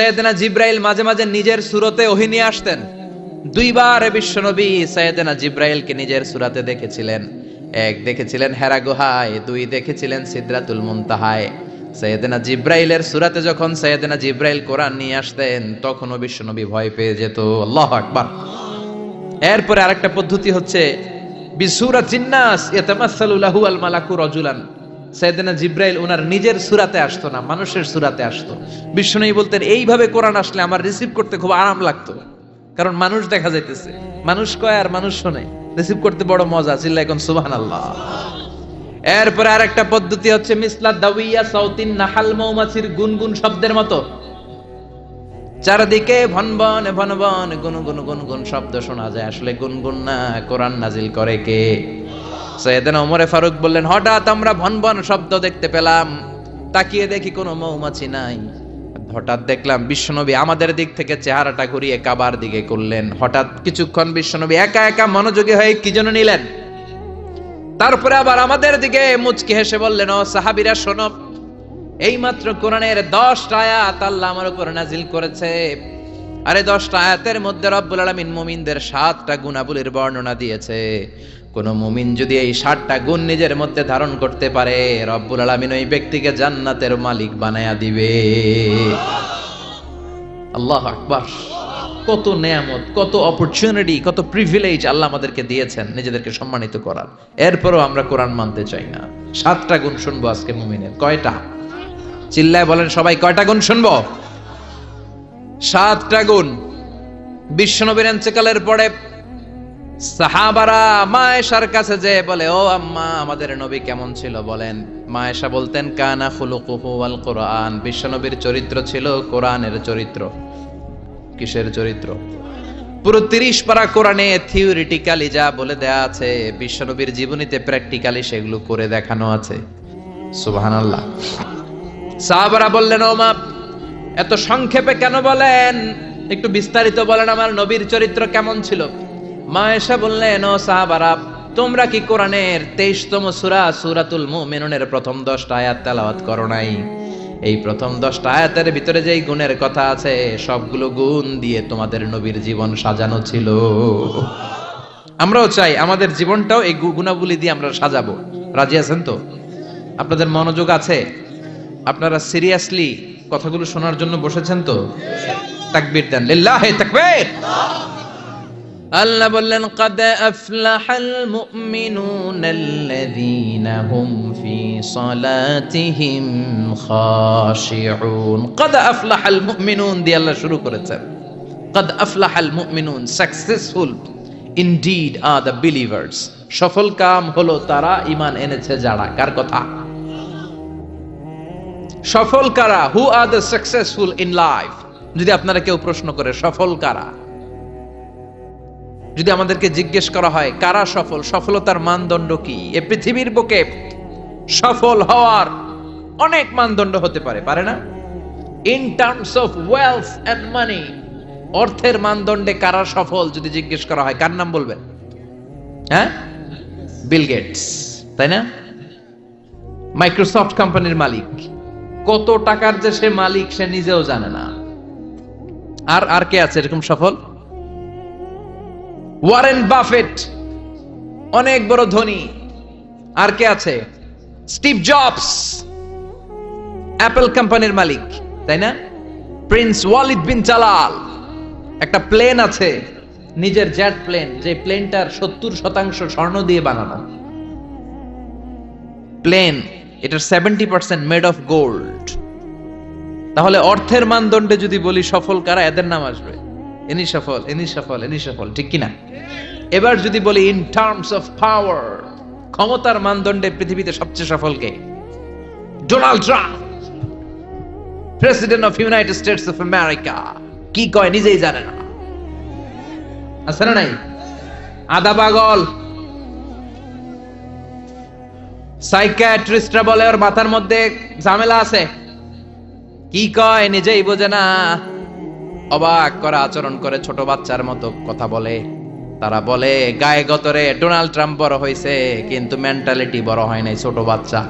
সৈয়দনা জিব্রাইল মাঝে মাঝে নিজের সুরতে ওহি নিয়ে আসতেন। দুইবার বিশ্বনবী সৈয়দনা জিব্রাইলকে নিজের সুরাতে দেখেছিলেন। এক দেখেছিলেন হেরা গুহায়, দুই দেখেছিলেন সিদরাতুল মুনতাহায়। সৈয়দনা জিব্রাইলের সুরাতে যখন সৈয়দনা জিব্রাইল কোরআন নিয়ে আসতেন, তখনও বিশ্বনবী ভয় পেয়ে যেত। আল্লাহ আকবার। এরপরে আরেকটা পদ্ধতি হচ্ছে, বিসুরা জিন্নাস ইয়াতামাসসালু লাহু আল মালাকু রাজুলান। সাইয়েদনা জিব্রাইল ওনার নিজের সুরাতে আসতো না, মানুষের সুরাতে আসতো। বিষ্ণুই বলতেন, এইভাবে কোরআন আসলে আমার রিসিভ করতে খুব আরাম লাগতো। কারণ মানুষ দেখা যাইতেছে, মানুষ কয় আর মানুষ শোনে। রিসিভ করতে বড় মজা চিল্লা এখন সুবহানাল্লাহ। এরপরে আরেকটা পদ্ধতি হচ্ছে, মিসলা দাউইয়া সাউতিন নাহাল মৌমাছির গুনগুন শব্দের মতো। চারদিকে ভনবন ভনবন গুন গুন গুন গুন শব্দ শোনা যায়। আসলে গুনগুন না, কোরআন নাজিল করে কে? সৈয়দানা ওমরে ফারুক বললেন, হঠাৎ আমরা ভনবন শব্দ দেখতে পেলাম। তাকিয়ে দেখি কোনো মৌমাছি নাই। হঠাৎ দেখলাম বিশ্বনবী আমাদের দিক থেকে চেহারাটা ঘুরিয়ে কাবার দিকে করলেন। হঠাৎ কিছুক্ষণ বিশ্বনবী একা একা মনোযোগী হয়ে কি জন্য নিলেন? তারপরে আবার আমাদের দিকে মুচকি হেসে বললেন, ও সাহাবিরা, শোনো। এইমাত্র কোরআনের দশটা আয়াত আল্লাহ আমার উপর নাজিল করেছে। আরে দশটা আয়াতের মধ্যে রব্বুল আলমিন মুমিনদের সাতটা গুণাবলীর বর্ণনা দিয়েছে। কোন মুমিন যদি এই সাতটা গুণ নিজের মধ্যে ধারণ করতে পারে, রব্বুল আলমিন ওই ব্যক্তিকে জান্নাতের মালিক বানায়া দিবে। আল্লাহ আকবার। কত নেয়ামত, কত অপরচুনিটি কত প্রিভিলেজ আল্লাহ আমাদেরকে দিয়েছেন নিজেদেরকে সম্মানিত করার। এরপরও আমরা কোরআন মানতে চাই না। সাতটা গুণ শুনব আজকে মুমিনের। কয়টা? চিল্লায় বলেন সবাই, কয়টা গুণ শুনব? সাতটা গুণ। বিশ্বনবীর এন্তেকালের পরে সাহাবারা মায়েশার কাছে যে বলে, ও আম্মা, আমাদের নবী কেমন ছিল বলেন? মায়েশা বলতেন, কানা খুলুকুহু আল কোরআন। বিশ্বনবীর চরিত্র ছিল কোরআনের চরিত্র। কিসের চরিত্র? পুরো তিরিশ পারা কোরআনে থিওরিটিক্যালি যা বলে দেয়া আছে, বিশ্বনবীর জীবনীতে প্র্যাকটিক্যালি সেগুলো করে দেখানো আছে। সুবহানাল্লাহ। সাহাবারা বললেন, ও মা, এত সংক্ষেপে কেন বলেন? একটু বিস্তারিত বলেন আমার নবীর চরিত্র কেমন ছিল? মা এসে বললেন, ও সাহাবারা, তোমরা কি কোরআনের তেইশতম সুরা, সুরাতুল মুমিনুনের প্রথম দশটা আয়াত তেলাওয়াত করো নাই? এই প্রথম দশটা আয়াতের ভিতরে যেই গুণের কথা আছে, সবগুলো গুণ দিয়ে তোমাদের নবীর জীবন সাজানো ছিল। আমরাও চাই আমাদের জীবনটাও এই গুণাবলী দিয়ে আমরা সাজাবো। রাজি আছেন তো? আপনাদের মনোযোগ আছে? আপনারা সিরিয়াসলি কথাগুলো শোনার জন্য বসেছেন তো? তাকবির দেন। লিল্লাহে তাকবীর! আল্লাহ বললেন, কাদে আফলাহাল মুমিনুন আল্লাযীনা হুম ফি সালাতিহিম খাশিউন। কাদ আফলাহাল মুমিনুন দিয়ে আল্লাহ শুরু করেছেন। কাদ আফলাহাল মুমিনুন successful indeed are the believers সফল কাম হলো তারা ইমান এনেছে যারা। কার কথা? সফল কারা? Who are the successful in life যদি আপনারা কেউ প্রশ্ন করে, সফল কারা? যদি আমাদেরকে জিজ্ঞেস করা হয়, কারা সফল? সফলতার মানদণ্ড কি? এ পৃথিবীর বুকে সফল হওয়ার অনেক মানদণ্ড হতে পারে পারে না? In terms of wealth and money অর্থের মানদণ্ডে কারা সফল যদি জিজ্ঞেস করা হয়? কার নাম বলবেন? হ্যাঁ? বিল গেটস তাই না? মাইক্রোসফট কোম্পানির মালিক। কত টাকার যে সে মালিক, সে নিজেও জানে না। আর আর কে আছে এরকম সফল? ওয়ারেন বাফেট অনেক বড় ধনী। আর কে আছে? স্টিভ জবস অ্যাপল কোম্পানির মালিক, তাই না? প্রিন্স ওয়ালিদ বিন জালাল একটা প্লেন আছে, নিজের জেট প্লেন যে প্লেনটার সত্তর শতাংশ স্বর্ণ দিয়ে বানানো। প্লেন এটার seventy percent made of gold তাহলে অর্থের মানদণ্ডে যদি বলি সফল কারা, এদের নাম আসবে। এনি সফল এনি সফল এনি সফল ঠিক কিনা? এবার যদি বলি ইন টার্মস অফ পাওয়ার ক্ষমতার মানদণ্ডে পৃথিবীতে সবচেয়ে সফল কে? Donald Trump president of United States of America কি কয়, নিজেই জানে না। আছে না নাই? আদা পাগল। সাইকিয়াট্রিস্টরা বলে, ওর মাথার মধ্যে ঝামেলা আছে। কি কয়, নিজেই বোঝে না। অবাক করা আচরণ করে ছোট বাচ্চার মতো কথা বলে। তারা বলে, গায়ে গতরে ডোনাল্ড ট্রাম্প বড় হয়েছে, কিন্তু মেন্টালিটি বড় হয় নাই ছোট বাচ্চা।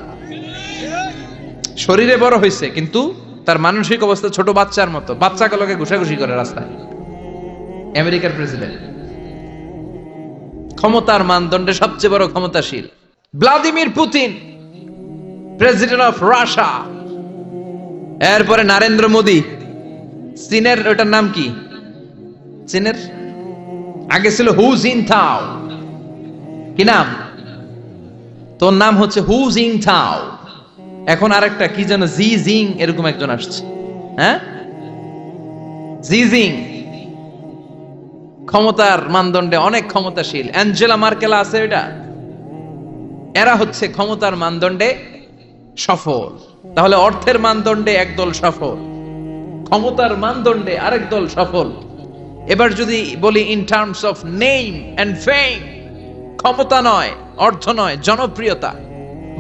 শরীরে বড় হয়েছে, কিন্তু তার মানসিক অবস্থা ছোট বাচ্চার মতো। বাচ্চাগুলোকে ঘুষাঘুষি করে রাস্তায়। আমেরিকার প্রেসিডেন্ট। ক্ষমতার মানদণ্ডে সবচেয়ে বড় ক্ষমতাশীল Vladimir Putin, president of Russia. এরপরে নরেন্দ্র মোদী। চীনের ওটার নাম কি? চীনের আগে ছিল হু জিনথাও কি নাম? তোর নাম হচ্ছে হু জিংথাও এখন আরেকটা, কি যেন জি জিং এরকম একজন আসছে। হ্যাঁ? জি জিং। ক্ষমতার মানদণ্ডে অনেক ক্ষমতাশীল। অ্যাঞ্জেলা মার্কেল আছে এটা এরা হচ্ছে ক্ষমতার মানদণ্ডে সফল। তাহলে অর্থের মানদণ্ডে একদল সফল। ক্ষমতার মানদণ্ডে আরেক দল সফল। এবার যদি বলি in terms of name and fame ক্ষমতা নয়, অর্থ নয়, জনপ্রিয়তা,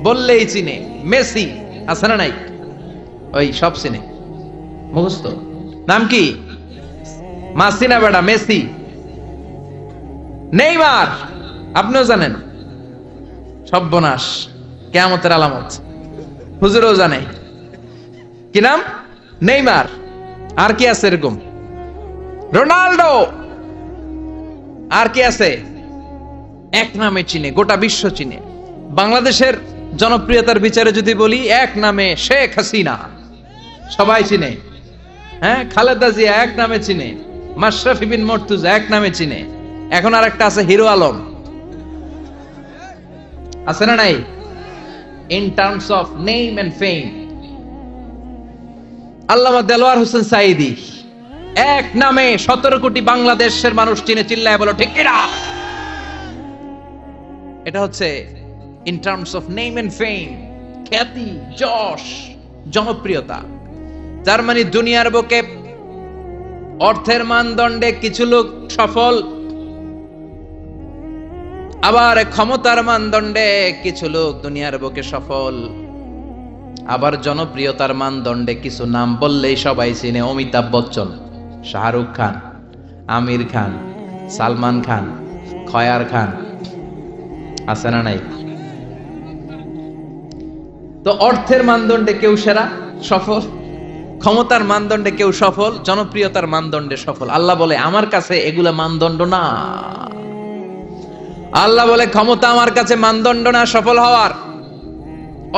বললেই চিনে, মেসি, আছে না নাই? ওই সব চিনে। মুখস্থ। নাম কি? মাসিনা বেটা, মেসি? নেইমার! আপনিও জানেন। সব্যনাশ কেয়ামতের আলামত। হুজুরও জানে। কি নাম? নেইমার। আর কি আছে এরকম? রোনাল্ডো আর কি আছে? এক নামে চিনে, গোটা বিশ্ব চিনে। বাংলাদেশের জনপ্রিয়তার বিচারে যদি বলি, এক নামে শেখ হাসিনা। সবাই চিনে। হ্যাঁ খালেদা জিয়া এক নামে চিনে। মাশরাফি বিন মর্তুজা এক নামে চিনে। এখন আর একটা আছে, হিরো আলম। আছে না নাই? In terms of name and fame Allama Delwar Hossain Sayeedi এক নামে সতেরো কোটি বাংলাদেশের মানুষ চিনে চিল্লায় বলো, ঠিক কিনা? এটা হচ্ছে in terms of name and fame খ্যাতি, যশ, জনপ্রিয়তা। তার মানে দুনিয়ার বুকে অর্থের মানদণ্ডে কিছু লোক সফল, আবার ক্ষমতার মানদণ্ডে কিছু লোক দুনিয়ার বুকে সফল। আবার জনপ্রিয়তার মানদণ্ডে কিছু নাম বললেই সবাই চিনে অমিতাভ বচ্চন, শাহরুখ খান, আমির খান, সালমান খান, খয়ার খান। আছে না নাই? তো অর্থের মানদণ্ডে কেউ সেরা, সফল? ক্ষমতার মানদণ্ডে কেউ সফল? জনপ্রিয়তার মানদণ্ডে সফল? আল্লাহ বলে, আমার কাছে এগুলা মানদণ্ড না। আল্লাহ বলে, ক্ষমতা আমার কাছে মানদণ্ড না, সফল হওয়ার।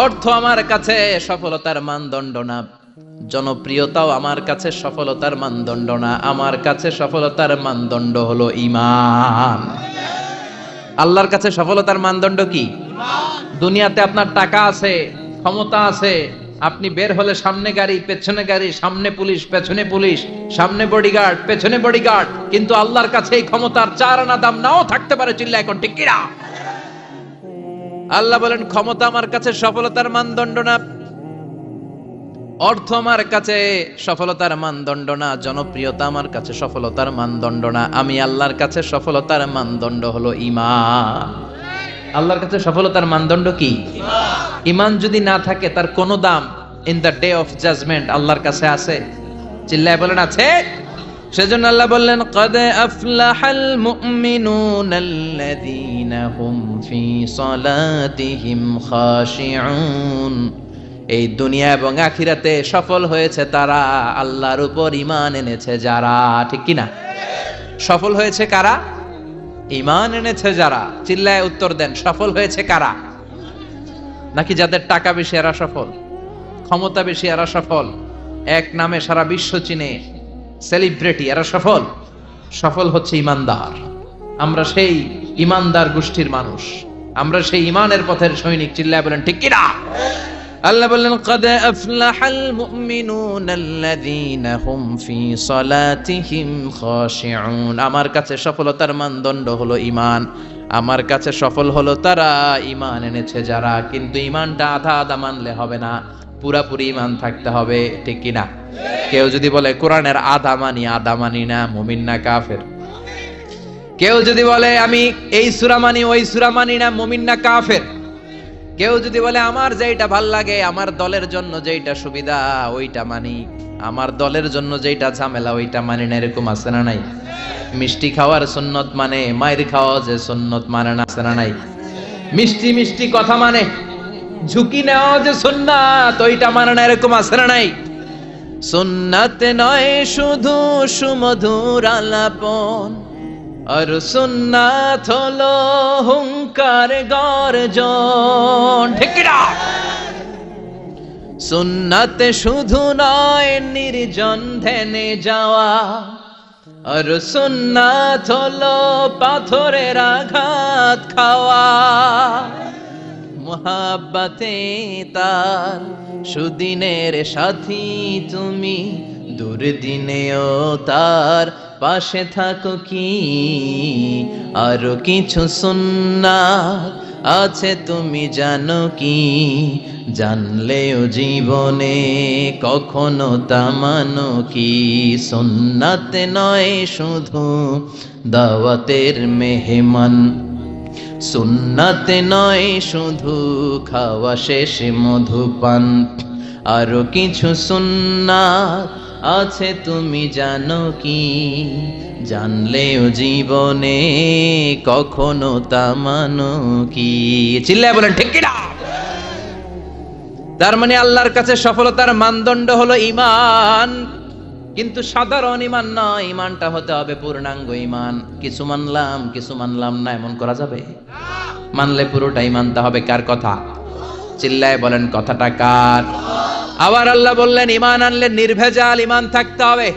অর্থ আমার কাছে, সফলতার মানদণ্ড না। জনপ্রিয়তাও আমার কাছে, সফলতার মানদণ্ড না। আমার কাছে সফলতার মানদণ্ড হলো ইমান আল্লাহর কাছে সফলতার মানদণ্ড কি? দুনিয়াতে আপনার টাকা আছে, ক্ষমতা আছে। আপনি বের হলে সামনে গাড়ি, পেছনে গাড়ি, সামনে পুলিশ, পেছনে পুলিশ, সামনে বডিগার্ড পেছনে বডিগার্ড কিন্তু আল্লাহর কাছে এই ক্ষমতার চার আনা দাম নাও থাকতে পারে চিল্লা এখন ঠিক আল্লাহ বলেন, ক্ষমতা আমার কাছে, সফলতার মানদণ্ড না। অর্থ আমার কাছে, সফলতার মানদণ্ড না। জনপ্রিয়তা আমার কাছে, সফলতার মানদণ্ড না। আমি আল্লাহর কাছে সফলতার মানদণ্ড হলো ইমান আল্লাহর কাছে সফলতার মানদণ্ড কি? ইমান যদি না থাকে, তার কোনো দাম in the day of judgement আল্লাহর কাছে আছে? চিল্লায় বলেন, আছে। সেজন্য আল্লাহ বললেন, কদে আফলাহাল মুমিনুন আল্লাযীনা হুম ফি সালাতিহিম খাশিউন। এই দুনিয়া এবং আখিরাতে সফল হয়েছে তারা, আল্লাহর উপর ইমান এনেছে যারা, ঠিক কি না সফল হয়েছে কারা? ইমান এনেছে যারা। চিল্লায় উত্তর দেন, সফল হয়েছে কারা? নাকি যাদের টাকা বেশি এরা সফল? ক্ষমতা বেশি এরা সফল? এক নামে সারা বিশ্ব চিনে সেলিব্রিটি এরা সফল। সফল হচ্ছে ইমানদার। আমরা সেই ইমানদার গোষ্ঠীর মানুষ। আমরা সেই ইমানের পথের সৈনিক, চিল্লায় বলেন, ঠিক কিনা? আল্লাহ বললেন, কদ আফলাহাল মুমিনুন আল্লাযীনা হুম ফি সালাতিহিম খাশিউন। আমার কাছে সফলতার মানদণ্ড হলো ঈমান। আমার কাছে সফল হলো তারা ঈমান এনেছে যারা। কিন্তু ঈমানটা আধা আধা মানলে হবে না। পুরাপুরি ঈমান থাকতে হবে, ঠিক কি না কেউ যদি বলে, কোরআনের আধা মানি আধা মানি না, মুমিন না, কাফের। কেউ যদি বলে, আমি এই সুরা মানি, ওই সুরা মানি না, মুমিন না, কাফের। কেউ যদি বলে, আমার যেইটা ভালো লাগে, আমার দলের জন্য যেইটা সুবিধা, ওইটা মানি। আমার দলের জন্য যেইটা ঝামেলা, ওইটা মানি না, এরকম আছে না নাই? মিষ্টি খাওয়ার সুন্নত মানে মায়ের খাওয়া যে সুন্নত মানে না, আছে না নাই? মিষ্টি মিষ্টি কথা মানে। ঝুঁকি নেওয়া যে সুন্নাত, ওইটা মানে না এরকম আছে না নাই? সুন্নাতে নয় শুধু সুমধুর আলাপন, আর সুন্নাত হলো হুঙ্কার গর্জন। ঠিক কি না? সুন্নাতে শুধু নয়, নির্জন ধ্যানে যাওয়া, আর সুন্নাত হলো পাথরের আঘাত খাওয়া। মোহাব্বাতে তার সুদিনের সাথী তুমি, দুর্দিনেও তার পাশে থাকো কি? আরও কিছু সুন্না আছে তুমি জানো কি? জানলেও জীবনে কখনো তা মানো কি? সুন্নাতে নয় শুধু দাওয়াতের মেহমান। সুন্নাতে নয়, শুধু খাওয়া শেষে মধুপান। আরও কিছু সুন্নাত আছে, তুমি জানো কি? জানলেও জীবনে কখনো তা মানো কি? চিল্লায় বলেন, ঠিক তার মানে আল্লাহর কাছে সফলতার মানদণ্ড হলো ইমান কিন্তু সাধারণ ইমান নয় ইমানটা হতে হবে পূর্ণাঙ্গ ইমান। কিছু মানলাম কিছু মানলাম না, এমন করা যাবে? মানলে পুরোটাই মানতে হবে কার কথা? চিল্লায় বলেন, কথাটা কার? আবার আল্লাহ বললেন, ইমান আনলে নির্ভেজাল ইমান থাকতে হবে।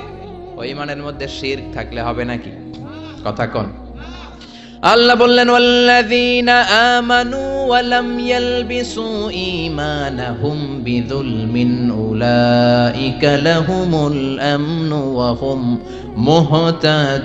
ওই ইমানের মধ্যে শির থাকলে হবে নাকি? কথা কোন? আল্লাহ বললেন, ওয়াল্লাযীনা আমানু ওয়া লাম ইয়ালবিসু ঈমানাহুম বিযুলমিন উলাইকা লাহুমুল আমনু ওয়া হুম মুহতাদুন।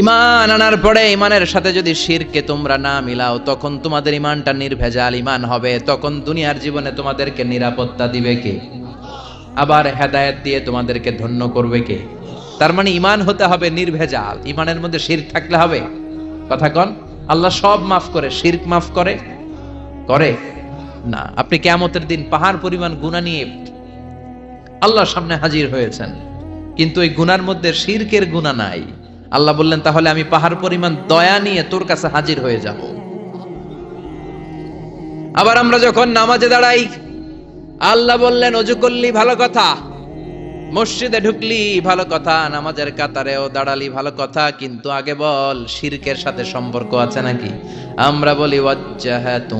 ইমান আনার পরে ইমানের সাথে যদি শিরকে তোমরা না মিলাও, তখন তোমাদের ইমানটা নির্ভেজাল ইমান হবে, তখন দুনিয়ার জীবনে তোমাদেরকে নিরাপত্তা দিবে কে? আবার হেদায়েত দিয়ে তোমাদেরকে ধন্য করবে কে? তার মানে ইমান হতে হবে নির্ভেজাল। ইমানের মধ্যে শির থাকলে হবে। কথা কন, আল্লাহ সব মাফ করে, শিরক মাফ করে? করে? না। আপনি কেমতের দিন পাহাড় পরিমাণ গুণা নিয়ে আল্লাহর সামনে হাজির হয়েছেন। কিন্তু ওই গুনার মধ্যে শিরকের গুণা নাই। আল্লাহ বললেন, তাহলে আমি পাহাড় পরিমাণ দয়া নিয়ে তোর কাছে হাজির হয়ে যাব। আবার আমরা যখন নামাজে দাঁড়াই আল্লাহ বললেন, অজু করলি ভালো কথা। মসজিদে ঢুকলি ভালো কথা, নামাজের কাতারেও দাঁড়ালি ভালো কথা, কিন্তু আগে বল, শিরকের সাথে সম্পর্ক আছে নাকি? আমরা বলি, ওয়াজ্জাহাতু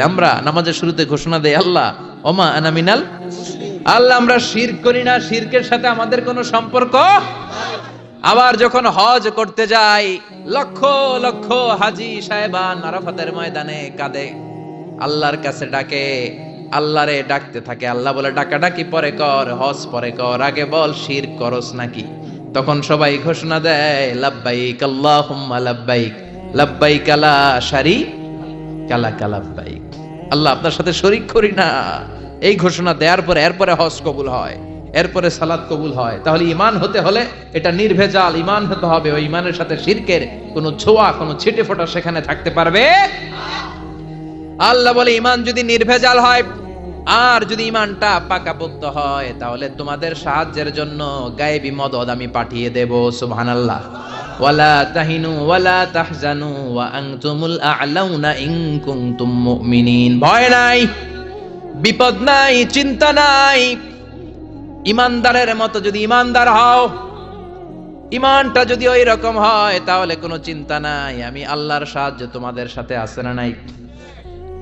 আমরা নামাজের শুরুতে ঘোষণা দেই, আল্লাহ, ওমা আনা মিনাল আল্লাহ, আমরা শির করি না, শিরকের সাথে আমাদের কোনো সম্পর্ক আবার যখন হজ করতে যাই, লক্ষ লক্ষ হাজি সাহেবান ময়দানে কাঁদে। আল্লাহর কাছে ডাকে, আল্লাহরে ডাকতে থাকে। আল্লাহ বলে ডাকা ডাকি পরে কর, হজ পরে কর, আগে বল শির করস নাকি? তখন সবাই ঘোষণা দেয়, লাব্বাইক আল্লাহুম্মা লাব্বাইক লাব্বাইক আলা শারি কালা কালাব্বাইক আল্লাহ আপনার সাথে শরিক করি না। এই ঘোষণা দেওয়ার পরে, এরপরে হজ কবুল হয়, এরপরে সালাদ কবুল হয়। তাহলে ইমান হতে হলে এটা নির্ভেজাল ইমান হতে হবে। ওই ইমানের সাথে শিরকের কোনো ছোঁয়া, কোনো ছিটে ফোটা সেখানে থাকতে পারবে আল্লাহ বলে ইমান যদি নির্ভেজাল হয়, আর যদি ইমানটা পাকাপোক্ত হয়, তাহলে তোমাদের সাহায্যের জন্য গায়েবী মদদ আমি পাঠিয়ে দেব, সুবহানাল্লাহ। ওয়ালা তাহিনু ওয়ালা তাহজানু, ওয়া আনতুমুল আ'লাউনা ইন কুনতুম মুমিনিন। ভয় নাই। বিপদ নাই, চিন্তা নাই। ইমানদারের মতো যদি ইমানদার হও, ইমানটা যদি ওই রকম হয়, তাহলে কোনো চিন্তা নাই। আমি আল্লাহর সাহায্য তোমাদের সাথে আছে না নাই?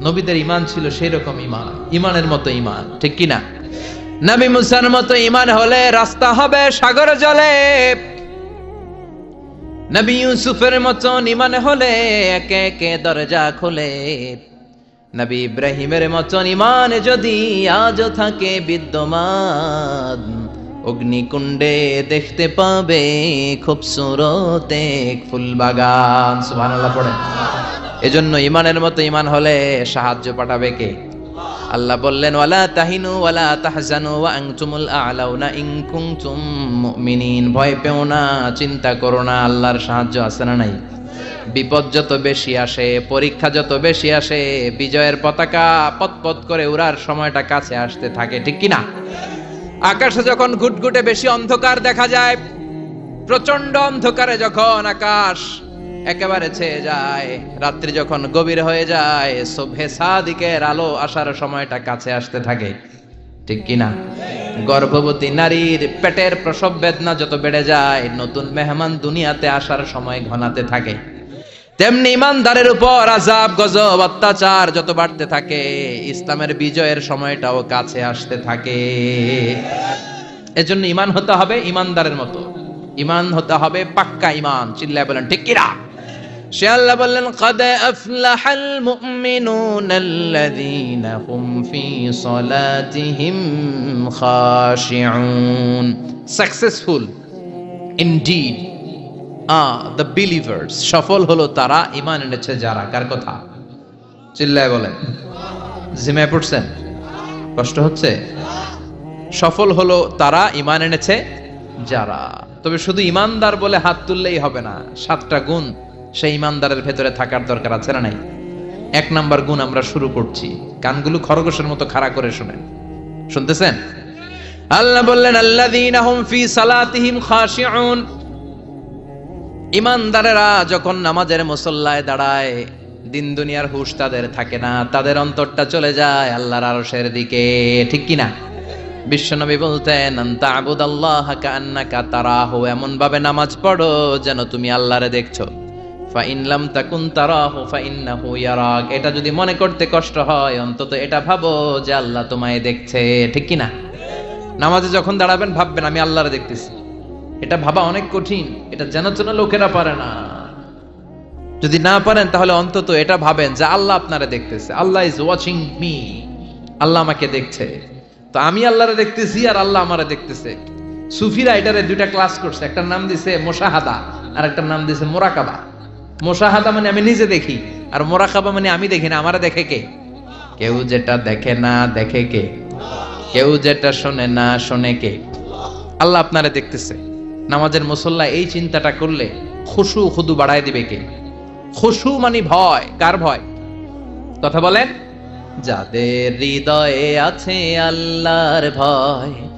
নবীদের ইমান ছিল সেই রকম ইমান, ইমানের মতো ইমান, ঠিক কি না নবী মুসার মতো ইমান হলে রাস্তা হবে সাগর জলে। নবী ইউসুফের মতন ইমান হলে একে একে দরজা খোলে। নবী ইব্রাহিমের মতন ইমান যদি আজও থাকে বিদ্যমান, অগ্নিকুণ্ডে দেখতে পাবে খুব সুরত এক ফুল বাগান সুবহানাল্লাহ, পড়েন। এজন্য ইমানের মতো ইমান হলে সাহায্য পাঠাবে কে? আল্লাহ বললেন, ওয়ালা তাহিনু ওয়ালা তাহজানু ওয়া আনতুমুল আ'লাউনা ইন কুনতুম মুমিনিন। ভয় পেও না, চিন্তা করো না, আল্লাহর সাহায্য আছে না নাই? বিপদ যত বেশি আসে, পরীক্ষা যত বেশি আসে, বিজয়ের পতাকা পতপত করে উড়ার সময়টা কাছে আসতে থাকে, ঠিক কিনা আকাশে যখন ঘুটঘুটে বেশি অন্ধকার দেখা যায় প্রচণ্ড অন্ধকারে যখন আকাশ একেবারে ছেয়ে যায়, রাত্রি যখন গভীর হয়ে যায় শোভে সাদিকের আলো আসার সময়টা কাছে আসতে থাকে। ঠিক কিনা? গর্ভবতী নারীর পেটের প্রসব বেদনা যত বেড়ে যায়, নতুন মেহমান দুনিয়াতে আসার সময় ঘনাতে থাকে। তেমনি ইমানদারের উপর আজাব গজব, অত্যাচার যত বাড়তে থাকে, ইসলামের বিজয়ের সময়টাও কাছে আসতে থাকে। এজন্য ইমান হতে হবে ইমানদারের মতো। ইমান হতে হবে পাক্কা ইমান, চিল্লায় বলেন, ঠিক কিনা? সে আল্লাহ বললেন, কাদে আফলাহাল মুমিনুনাল্লাযীনা হুম ফি সলাতিহিম খাশিউন। Successful indeed are the believers সফল হলো তারা ইমান এনেছে যারা। কার কথা? চিল্লায় বলেন। জিমায় পড়ছেন? কষ্ট হচ্ছে? সফল হলো তারা ইমান এনেছে যারা। তবে শুধু ইমানদার বলে হাত তুললেই হবে না, সাতটা গুণ সেই ইমানদারের ভেতরে থাকার দরকার আছে না নাই? এক নাম্বার গুণ আমরা শুরু করছি। কানগুলো খরগোশের মতো খাড়া করে শুনেন। শুনতেছেন? আল্লাহ বললেন, আল্লাযীনা ফি সালাতিহিম খাশিউন। ইমানদারেরা যখন নামাজের মুসল্লায় দাঁড়ায়, দিন দুনিয়ার হুশ তাদের থাকে না, তাদের অন্তরটা চলে যায় আল্লাহর আরশের দিকে। ঠিক কি না বিশ্বনবী বলতেন আন্তা আবুদ আল্লাহ কান্নাকা তারাহু। এমন ভাবে নামাজ পড়ো যেন তুমি আল্লাহরে দেখছ। ফাইনলাম তাকুন ফাইন্নাহু ইয়ারাক। এটা যদি মনে করতে কষ্ট হয়, অন্তত এটা ভাবো যে আল্লাহ তোমায় দেখছে, ঠিক কি না নামাজে যখন দাঁড়াবেন, ভাববেন, আমি আল্লাহরে দেখতেছি। এটা ভাবা অনেক কঠিন, এটা লোকেরা পারে না। যদি না পারেন, তাহলে অন্তত এটা ভাবেন যে আল্লাহ আপনারা দেখতেছে। Allah is watching me Allah আমাকে দেখছে। তো আমি আল্লাহরে দেখতেছি আর আল্লাহ আমারে দেখতেছে। সুফিরা এটারে দুইটা ক্লাস করছে, একটার নাম দিছে মোশাহাদা আর একটার নাম দিছে মোরাকাবা। মোশাহাদা মানে আমি নিজে দেখি আর মোরাকাবা মানে আমি দেখি না আমারে দেখে কে? কেউ যেটা দেখে না দেখে কে? কেউ যেটা শোনে না শোনে কে? আল্লাহ আপনারা দেখতেছে। নামাজের মুসল্লা এই চিন্তাটা করলে খুশু খুদু বাড়ায় দিবে কে? খুশু মানে ভয় কার ভয়? কথা বলেন। যাদের হৃদয়ে আছে আল্লাহর ভয়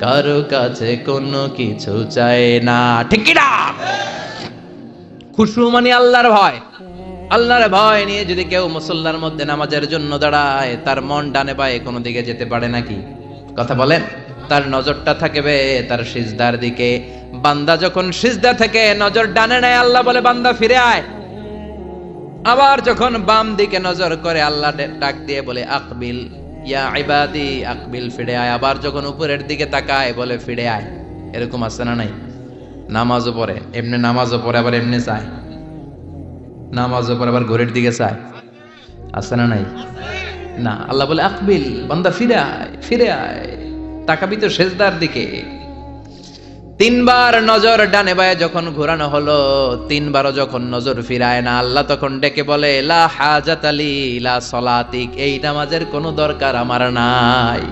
কারও কাছে কোনো কিছু চায় না। ঠিক না? খুশু মানে আল্লাহর ভয়। আল্লাহর ভয় নিয়ে যদি কেউ মুসল্লার মধ্যে নামাজের জন্য দাঁড়ায়, তার মন ডানে পায়ে কোনো দিকে যেতে পারে নাকি? কথা বলেন। তার নজরটা থাকবে তার সিজদার দিকে। বান্দা যখন সিজদা থেকে নজর ডানে নেয়, আল্লাহ বলে, বান্দা, ফিরে আয়। আবার যখন বাম দিকে নজর করে, আল্লাহ ডাক দিয়ে বলে, আকবিল। ইয়া ইবাদি, আকবিল ফিরে আয়। আবার যখন উপরের দিকে তাকায়, বলে, ফিরে আয়। এরকম আছে না নাই? নামাজও পড়ে, এমনি নামাজও পড়ে, আবার এমনি চায়। নামাজও পড়ে, আবার ঘড়ির দিকে চায়। আছে না নাই? না, আল্লাহ বলে, আকবিল, বান্দা, ফিরে আয় ফিরে আয়। তাকাবি তো শেষদার দিকে। তিনবার নজর ডানে বায়ে যখন ঘোরানো হলো, তিনবারও যখন নজর ফিরায় না, আল্লাহ তখন ডেকে বলে, লা হাজাত আলী লা সলাতিক, এই নামাজের কোনো দরকার আমার নাই।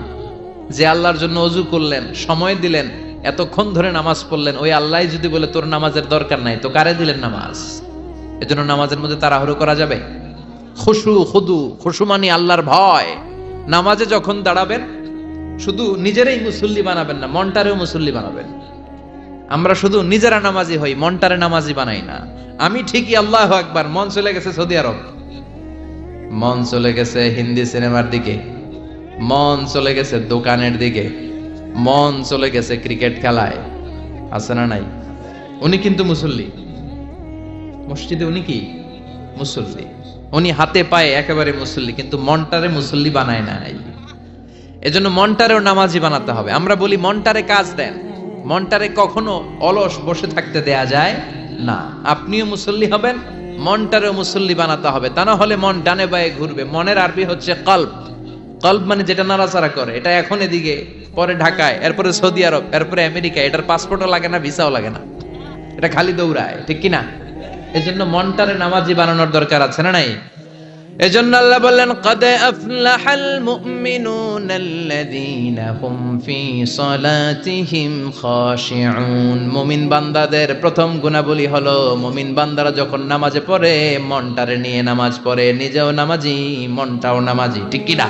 যে আল্লাহর জন্য অজু করলেন, সময় দিলেন, এতক্ষণ ধরে নামাজ পড়লেন, ওই আল্লাহ যদি বলে, তোর নামাজের দরকার নাই, তো কারে দিলেন নামাজ? এজন্য নামাজের মধ্যে তাড়াহুড়ো করা যাবে? খুশু, খুদু খুশু মানি আল্লাহর ভয়। নামাজে যখন দাঁড়াবেন, শুধু নিজেরাই মুসল্লি বানাবেন না, মনটারেও মুসল্লি বানাবেন। আমরা শুধু নিজেরা নামাজি হই, মনটারে নামাজি বানাই না। আমি ঠিকই আল্লাহ একবার মন চলে গেছে সৌদি আরব। মন চলে গেছে হিন্দি সিনেমার দিকে। মন চলে গেছে দোকানের দিকে। মন চলে গেছে ক্রিকেট খেলায়। আছে না নাই? উনি কিন্তু মুসল্লি। মসজিদে উনি কি? মুসল্লি। উনি হাতে পায়ে একেবারে মুসল্লি, কিন্তু মনটারে মুসল্লি বানায় নাই। এজন্য মনটারেও নামাজি বানাতে হবে। আমরা বলি, মনটারে কাজ দেন। মনটারে কখনো অলস বসে থাকতে দেয়া যায় না। আপনিও মুসল্লি হবেন, মনটারেও মুসল্লি বানাতে হবে। তা না হলে মন ডানে বায়ে ঘুরবে। মনের আরবি হচ্ছে কল্প। কল্প মানে যেটা নাড়াচাড়া করে। এটা এখন এদিকে, পরে ঢাকায়, এরপরে সৌদি আরব, এরপরে আমেরিকা। এটার পাসপোর্টও লাগে না ভিসাও লাগে না। এটা খালি দৌড়ায়, ঠিক কিনা? এজন্য মনটারে নামাজি বানানোর দরকার আছে না নাই? এজন্য আল্লাহ বললেন, কদ আফলাহাল মুমিনুন আল্লাযীনা হুম ফি সালাতিহিম খাশিউন। মুমিন বান্দাদের প্রথম গুণাবলী হলো, মুমিন বান্দারা যখন নামাজে পড়ে, মনটারে নিয়ে নামাজ পড়ে, নিজেও নামাজি, মনটাও নামাজি। ঠিক কি না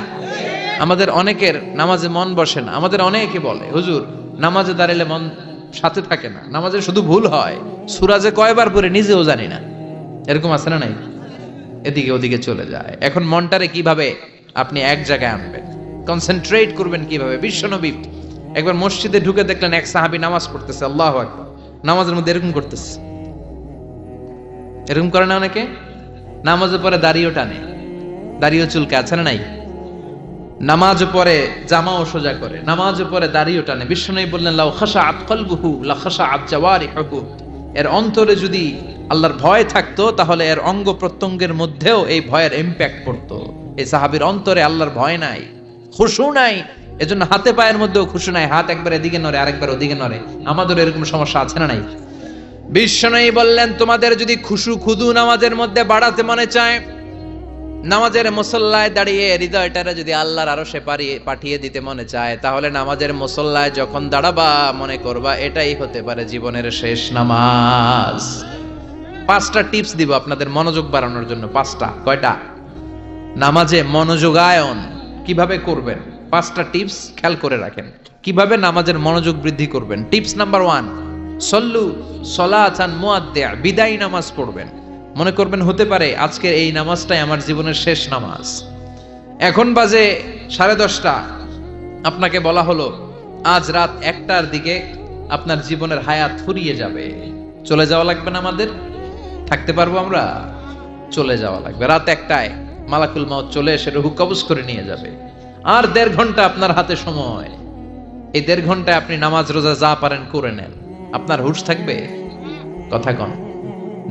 আমাদের অনেকের নামাজে মন বসে না, আমাদের অনেকে বলে, হুজুর, নামাজে দাঁড়ালে মন সাথে থাকে না, নামাজে শুধু ভুল হয় সুরাজে কয়বার পরে নিজেও জানি না। এরকম আছে না নাই? এদিকে ওদিকে চলে যায়। এখন মনটারে কীভাবে আপনি এক জায়গায় আনবেন? কনসেন্ট্রেট করবেন কীভাবে? বিশ্বনবী একবার মসজিদে ঢুকে দেখলেন এক সাহাবী নামাজ পড়তেছে, আল্লাহ নামাজের মধ্যে এরকম করতেছে। এরকম করে না অনেকে? নামাজের পরে দাড়িও টানে। দাড়িও চুলকে আছে না নাই? নামাজ পরে জামাও সোজা করে নামাজ পরে দাড়িও টানে। বিশ্বনবী বললেন, লাউ খাসা আত কলবুহু, লা খাসা আত জাওয়ারিহু এর অন্তরে যদি আল্লাহর ভয় থাকতো, তাহলে এর অঙ্গ প্রত্যঙ্গের মধ্যেও এই ভয়ের ইম্প্যাক্ট পড়তো। এই সাহাবীর অন্তরে আল্লাহর ভয় নাই, খুশু নাই, এজন্য হাতে পায়ের মধ্যেও খুশু নাই, হাত একবার এদিকে নড়ে, আরেকবার ওদিকে নড়ে। আমাদের এরকম সমস্যা আছে না নাই? বিশ্বনবী বললেন, তোমাদের যদি খুশু খুদু নামাজের মধ্যে বাড়াতে মনে চায়, নামাজের মুসল্লায় দাঁড়িয়ে হৃদয়টারে যদি আল্লাহর আরও সে পাঠিয়ে দিতে মনে চায়, তাহলে নামাজের মুসল্লায় যখন দাঁড়াবা মনে করবা, এটাই হতে পারে জীবনের শেষ নামাজ। পাঁচটা টিপস দিব আপনাদের মনোযোগ বাড়ানোর জন্য, পাঁচটা। কয়টা? নামাজে মনোযোগায়ন কীভাবে করবেন? পাঁচটা টিপস খেয়াল করে রাখেন। কীভাবে নামাজের মনোযোগ বৃদ্ধি করবেন? টিপস নাম্বার ওয়ান, সল্লু সলাচান মুয়াদ্দিয়া বিদায় নামাজ পড়বেন। মনে করবেন হতে পারে আজকের এই নামাজটাই আমার জীবনের শেষ নামাজ। এখন বাজে সাড়ে দশটা। আপনাকে বলা হলো, আজ রাত একটার দিকে আপনার জীবনের হায়াত ফুরিয়ে যাবে। চলে যাওয়া লাগবে না আমাদের? থাকতে পারব আমরা? চলে যাওয়া লাগবে। রাত একটায় মালাকুল মাউত চলে এসে রুহু কবজ করে নিয়ে যাবে। আর দেড় ঘণ্টা আপনার হাতে সময়। এই দেড় ঘন্টায় আপনি নামাজ রোজা যা পারেন করে নেন। আপনার হুশ থাকবে? কথা কন।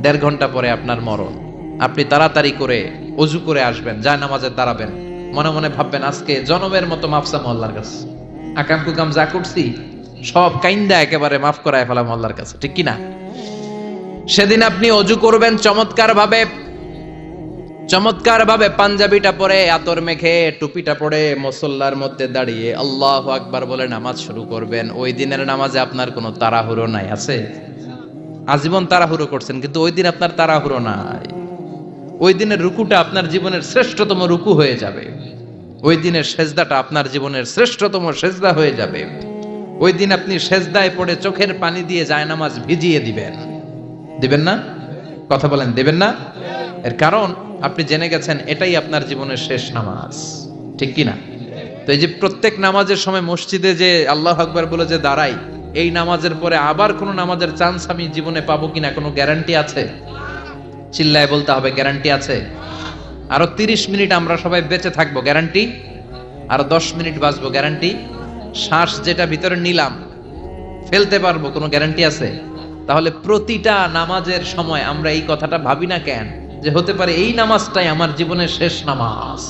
দেড় ঘণ্টা পরে আপনার মরণ। আপনি তাড়াতাড়ি করে অজু করে আসবেন, যা নামাজে দাঁড়াবেন। মনে মনে ভাববেন, আজকে জনমের মতো মাফসা মহল্লার কাছে। আকাম কুকাম যা করছি, সব কাইন্দা একেবারে মাফ করায় ফেলা মহল্লার কাছে। ঠিক কিনা সেদিন আপনি অজু করবেন চমৎকার ভাবে চমৎকার ভাবে পাঞ্জাবিটা পরে, আতর মেখে, টুপিটা পরে মুসল্লার মধ্যে দাঁড়িয়ে আল্লাহ আকবার বলে নামাজ শুরু করবেন। ওই দিনের নামাজে আপনার কোনো তাড়াহুড়ো নাই, আছে? আজীবন তাড়াহুড়ো করছেন, কিন্তু ওই দিন আপনার তাড়াহুড়ো নাই। ওই দিনের রুকুটা আপনার জীবনের শ্রেষ্ঠতম রুকু হয়ে যাবে। ওই দিনের সেজদাটা আপনার জীবনের শ্রেষ্ঠতম সেজদা হয়ে যাবে। ওই দিন আপনি সেজদায় পড়ে চোখের পানি দিয়ে জায়নামাজ ভিজিয়ে দিবেন। দিবেন না? কথা বলেন, দেবেন না? এর কারণ, আপনি জেনে গেছেন, এটাই আপনার জীবনের শেষ নামাজ। ঠিক কি না? তো এই যে প্রত্যেক নামাজের সময় মসজিদে যে আল্লাহ আকবার বলে যে দাঁড়াই, এই নামাজের পরে আবার কোনো নামাজের চান্স আমি জীবনে পাবো কিনা কোনো গ্যারান্টি আছে? চিল্লায় বলতে হবে গ্যারান্টি আছে। আরও তিরিশ মিনিট আমরা সবাই বেঁচে থাকব গ্যারান্টি আরও দশ মিনিট বাঁচবো গ্যারান্টি শ্বাস যেটা ভিতরে নিলাম, ফেলতে পারব, কোনো গ্যারান্টি আছে? তাহলে প্রতিটা নামাজের সময় আমরা এই কথাটা ভাবি না কেন? যে হতে পারে এই নামাজটাই আমার জীবনের শেষ নামাজ।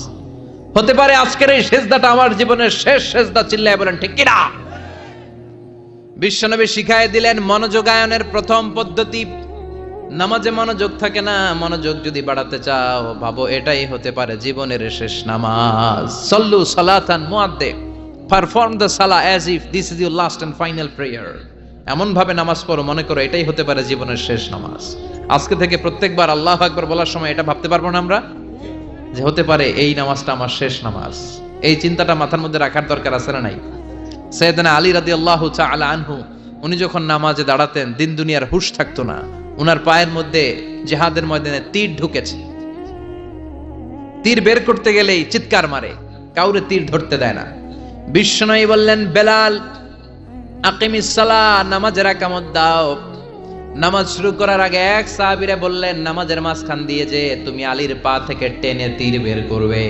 হতে পারে আজকের এই শেষদাটা আমার জীবনের শেষ শেষদা চিল্লায় বলেন, ঠিক কিনা? বিশ্বনবী শিখায় দিলেন, মনোযোগায়নের প্রথম পদ্ধতি, নামাজে মনোযোগ থাকে না, মনোযোগ যদি বাড়াতে চাও, ভাবো এটাই হতে পারে জীবনের শেষ নামাজ। সল্লু সালাতান মুআদ্দে পারফর্ম দ্য সালা as if this is your last and final prayer এমন ভাবে নামাজ পড়ো, মনে করো এটাই হতে পারে জীবনের শেষ নামাজ। আজকে থেকে প্রত্যেকবার আল্লাহ আকবার বলার সময় এটা ভাবতে পারব না আমরা? যে হতে পারে এই নামাজটা আমার শেষ নামাজ। এই চিন্তাটা মাথার মধ্যে রাখার দরকার আছে না নাই? সৈয়দনা আলী রাদি আল্লাহ আলা আনহু, উনি যখন নামাজে দাঁড়াতেন, দিন দুনিয়ার হুশ থাকতো না। উনার পায়ের মধ্যে জেহাদের ময়দানে তীর ঢুকেছে। তীর বের করতে গেলেই চিৎকার মারে, কাউরে তীর ধরতে দেয় না। বিশ্বনয়ী বললেন, বেলাল আকিমিসালা নামাজের একামত দাও। নামাজ শুরু করার আগে এক সাহাবীরা বললেন, নামাজের মাঝখান দিয়ে যে তুমি আলীর পা থেকে টেনে তীর বের করবে।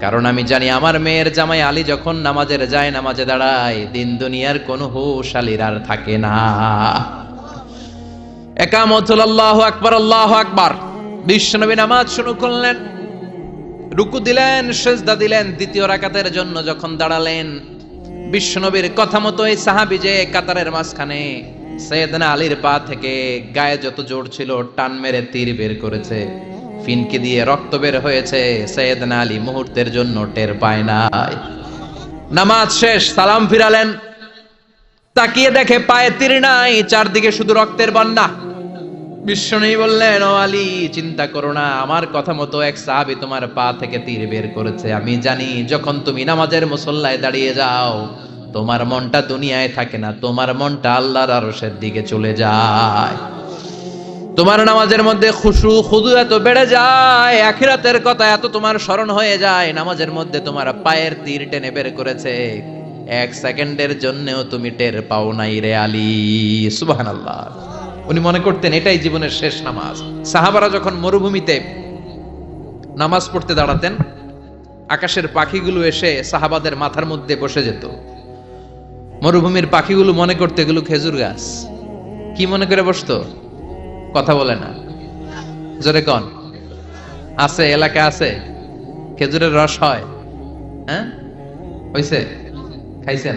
কারণ আমি জানি আমার মেয়ের জামাই আলী যখন নামাজের যায়, নামাজে দাঁড়ায়, দিন দুনিয়ার কোনো হুশ আলীর আর থাকে না। একামতুল আল্লাহ আকবার আল্লাহ আকবার। বিশ্বনবী নামাজ শুরু করলেন, রুকু দিলেন, সেজদা দিলেন, দ্বিতীয় রাকাতের জন্য যখন দাঁড়ালেন বিশ্বনবীর কথা মতো এই সাহাবি যে কাতারের মাঝখানে সৈয়দনা আলীর পা থেকে গায়ে যত জোর ছিল টান মেরে তীর বের করেছে। ফিনকে দিয়ে রক্ত বের হয়েছে সৈয়দনা আলী মুহূর্তের জন্য টের পায় নাই। নামাজ শেষ, সালাম ফিরালেন। তাকিয়ে দেখে পায়ে তীর নাই, চারদিকে শুধু রক্তের বন্যা। বিশ্বনবী বললেন আলী, চিন্তা করো না। আমার কথা মতো এক সাহাবী তোমার পা থেকে তীর বের করেছে। আমি জানি, যখন তুমি নামাজের মুসল্লায় দাঁড়িয়ে যাও, তোমার মনটা দুনিয়ায় থাকে না। তোমার মনটা আল্লাহর আরশের দিকে চলে যায়। তোমার নামাজের মধ্যে খুশু, খুদু এত বেড়ে যায়। আখিরাতের কথা এত তোমার স্মরণ হয়ে যায়। নামাজের মধ্যে তোমার পায়ের তীর টেনে বের করেছে। এক সেকেন্ডের জন্যও তুমি টের পাও নাই রে আলী। সুবহানাল্লাহ। উনি মনে করতেন, এটাই জীবনের শেষ নামাজ। সাহাবারা যখন মরুভূমিতে নামাজ পড়তে দাঁড়াতেন, আকাশের পাখিগুলো এসে সাহাবাদের মাথার মধ্যে বসে যেত। মরুভূমির পাখিগুলো মনে করতে, এগুলো খেজুর গাছ। কি মনে করে বসতো? কথা বলে না। জোরে কন। আছে, এলাকা আছে। খেজুরের রস হয়। হ্যাঁ? হইছে? খাইছেন?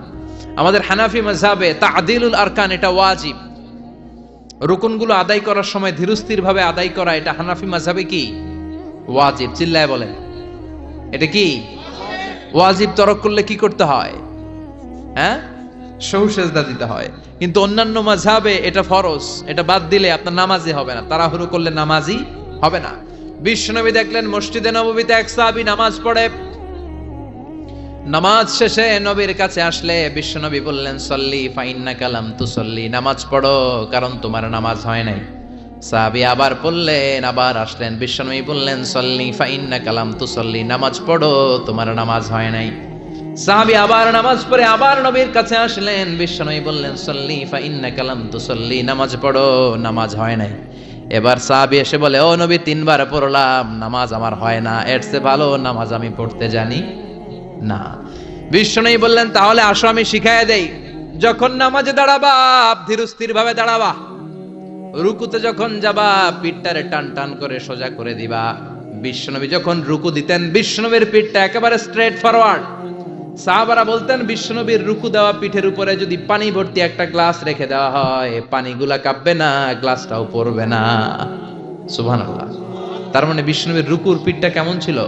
আমাদের হানাফি মাঝাবে তাদিলুল আরকান, এটা ওয়াজিব। রুকুনগুলো আদায় করার সময় ধীরস্থির ভাবে আদায় করা, এটা হানাফি মাঝাবে কি? ওয়াজিব, চিল্লায় বলেন। এটা কি? ওয়াজিব তরক করলে কি করতে হয়? হ্যাঁ? সহু সেজদা দিতে হয়। কিন্তু অন্যান্য মাঝাবে এটা ফরজ, এটা বাদ দিলে আপনার নামাজি হবে না, তাড়াহুড়ো করলে নামাজি হবে না। বিশ্বনবী দেখলেন, মসজিদে নববীতে এক সাহাবী নামাজ পড়ে নামাজ শেষে নবীর কাছে আসলে বিশ্বনবী বললেন, সল্লি ফাইন্না কালাম তু সল্লি নামাজ পড়ো, কারণ তোমার নামাজ হয় নাই। সাহাবী আবার পড়লেন আবার আসলেন। বিশ্বনবী বললেন, সল্লি ফাইন্না কালাম তু সল্লি নামাজ পড়ো, তোমার নামাজ হয় নাই। সাহাবী আবার নামাজ পড়ে আবার নবীর কাছে আসলেন। বিশ্বনবী বললেন, সল্লি ফাইন্না কালাম তু সল্লি নামাজ পড়ো, নামাজ হয় নাই। এবার সাহাবী এসে বলে, ও নবী, তিনবার পড়লাম, নামাজ আমার হয় না। এর ভালো নামাজ আমি পড়তে জানি। না। বিষ্ণু বললেন, তাহলে আসো, আমি শিখাই দেই। যখন নামাজে দাঁড়াবা ধীরস্থির ভাবে দাঁড়াবা। রুকুতে যখন যাবা, পিঠটারে টান টান করে সোজা করে দিবা। বিশ্বনবী যখন রুকু দিতেন বিশ্বনবীর পিঠটা একেবারে স্ট্রেট ফরওয়ার্ড সাহাবারা বলতেন বিশ্বনবীর রুকু দেওয়া পিঠের উপরে যদি পানি ভর্তি একটা গ্লাস রেখে দেওয়া হয়, পানিগুলা কাঁপবে না, গ্লাসটাও পড়বে না। সুবহানাল্লাহ। তার মানে বিশ্বনবীর রুকুর পিঠটা কেমন ছিল?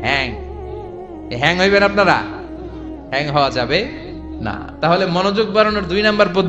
হ্যাং। হ্যাং হইবেন আপনারা? হ্যাং হওয়া যাবে না। তাহলে মনোযোগ বাড়ানোর দুই নাম্বার পদ্ধতি